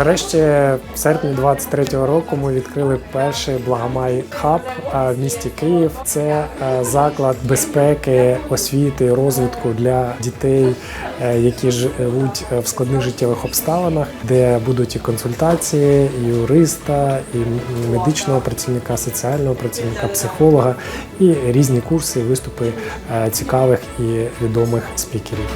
Нарешті, в серпні 23-го року ми відкрили перший Благомай хаб е, в місті Київ. Це е, заклад безпеки, освіти, розвитку для дітей, е, які живуть в складних життєвих обставинах, де будуть і консультації, і юриста, і медичного працівника, соціального працівника, психолога, і різні курси, виступи е, цікавих і відомих спікерів.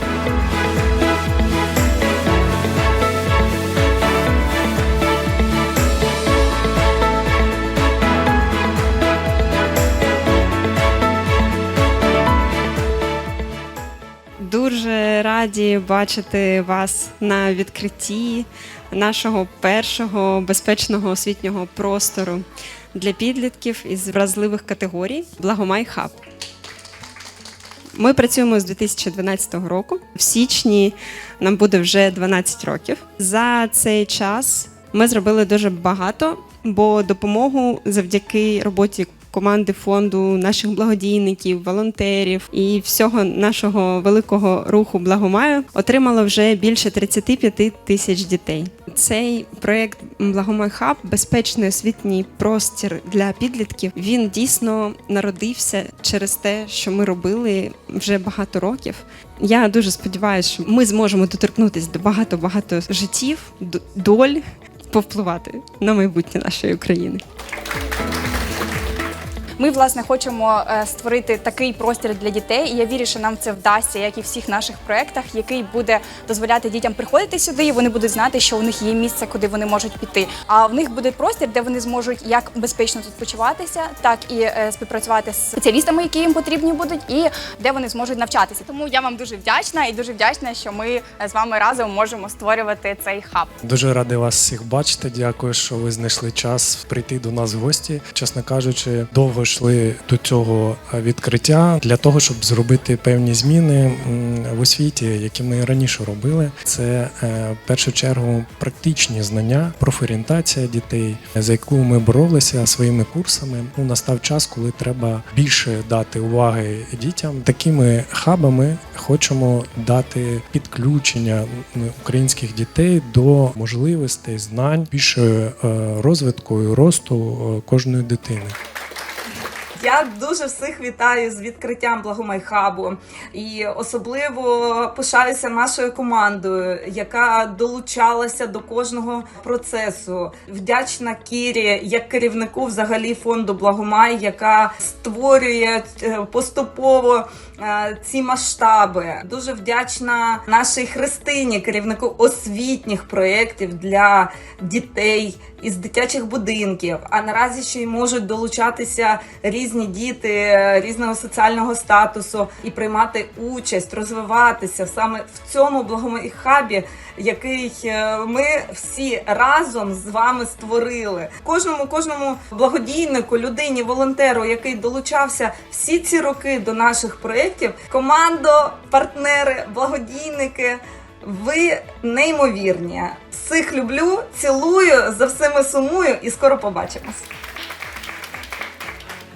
Дуже раді бачити вас на відкритті нашого першого безпечного освітнього простору для підлітків із вразливих категорій Благомай Хаб. Ми працюємо з 2012 року. В січні нам буде вже 12 років. За цей час ми зробили дуже багато, бо допомогу завдяки роботі команди фонду, наших благодійників, волонтерів і всього нашого великого руху Благомаю отримало вже більше 35 тисяч дітей. Цей проект Благомай Хаб безпечний освітній простір для підлітків. Він дійсно народився через те, що ми робили вже багато років. Я дуже сподіваюся, що ми зможемо доторкнутися до багато багато життів, доль, повпливати на майбутнє нашої України. Ми власне хочемо е, створити такий простір для дітей, і я вірю, що нам це вдасться, як і всіх наших проєктах, який буде дозволяти дітям приходити сюди, і вони будуть знати, що у них є місце, куди вони можуть піти. А в них буде простір, де вони зможуть як безпечно тут почуватися, так і е, співпрацювати з спеціалістами, які їм потрібні будуть, і де вони зможуть навчатися. Тому я вам дуже вдячна і дуже вдячна, що ми е, з вами разом можемо створювати цей хаб. Дуже радий вас всіх бачити. Дякую, що ви знайшли час прийти до нас в гості. Чесно кажучи, довго йшли до цього відкриття для того, щоб зробити певні зміни в освіті, які ми раніше робили. Це е, в першу чергу практичні знання, профорієнтація дітей, за яку ми боролися своїми курсами. Ну настав час, коли треба більше дати уваги дітям. Такими хабами хочемо дати підключення українських дітей до можливостей, знань, більше розвитку і росту е, кожної дитини. Я дуже всіх вітаю з відкриттям Благомайхабу і особливо пишаюся нашою командою, яка долучалася до кожного процесу. Вдячна Кірі як керівнику взагалі фонду Благомай, яка створює е, поступово е, ці масштаби. Дуже вдячна нашій Христині, керівнику освітніх проєктів для дітей із дитячих будинків. А наразі ще й можуть долучатися різні діти е, різного соціального статусу і приймати участь, розвиватися саме в цьому благому хабі, який е, ми всі разом з вами створили. Кожному кожному благодійнику, людині, волонтеру, який долучався всі ці роки до наших проєктів, командо, партнери, благодійники. Ви неймовірні. Всіх люблю, цілую, за всіми сумую і скоро побачимось.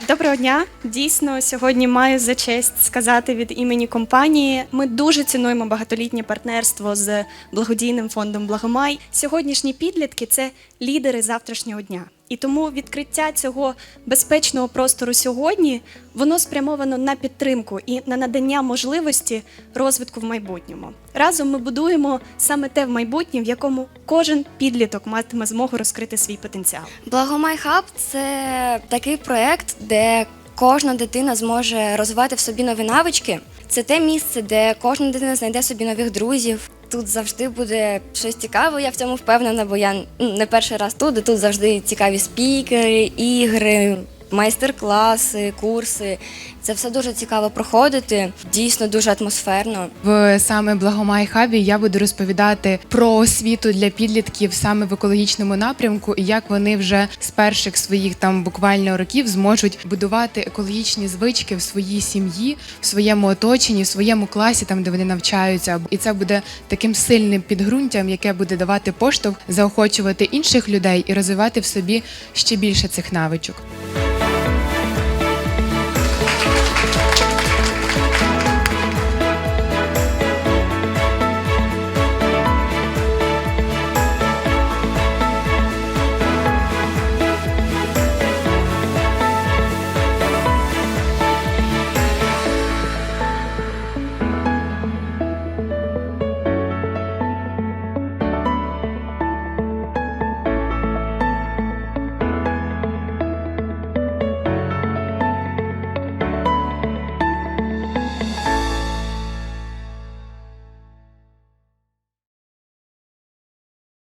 Доброго дня. Дійсно, сьогодні маю за честь сказати від імені компанії. Ми дуже цінуємо багатолітнє партнерство з благодійним фондом Благомай. Сьогоднішні підлітки це лідери завтрашнього дня. І тому відкриття цього безпечного простору сьогодні воно спрямовано на підтримку і на надання можливості розвитку в майбутньому. Разом ми будуємо саме те в майбутнє, в якому кожен підліток матиме змогу розкрити свій потенціал. Благомай Хаб це такий проєкт, де кожна дитина зможе розвивати в собі нові навички. Це те місце, де кожна дитина знайде собі нових друзів. Тут завжди буде щось цікаве, я в цьому впевнена, бо я не перший раз тут, і тут завжди цікаві спікери, ігри, майстер-класи, курси. Це все дуже цікаво проходити, дійсно дуже атмосферно. В саме Благомай Хабі я буду розповідати про освіту для підлітків саме в екологічному напрямку і як вони вже з перших своїх там буквально років зможуть будувати екологічні звички в своїй сім'ї, в своєму оточенні, в своєму класі, там де вони навчаються. І це буде таким сильним підґрунтям, яке буде давати поштовх, заохочувати інших людей і розвивати в собі ще більше цих навичок.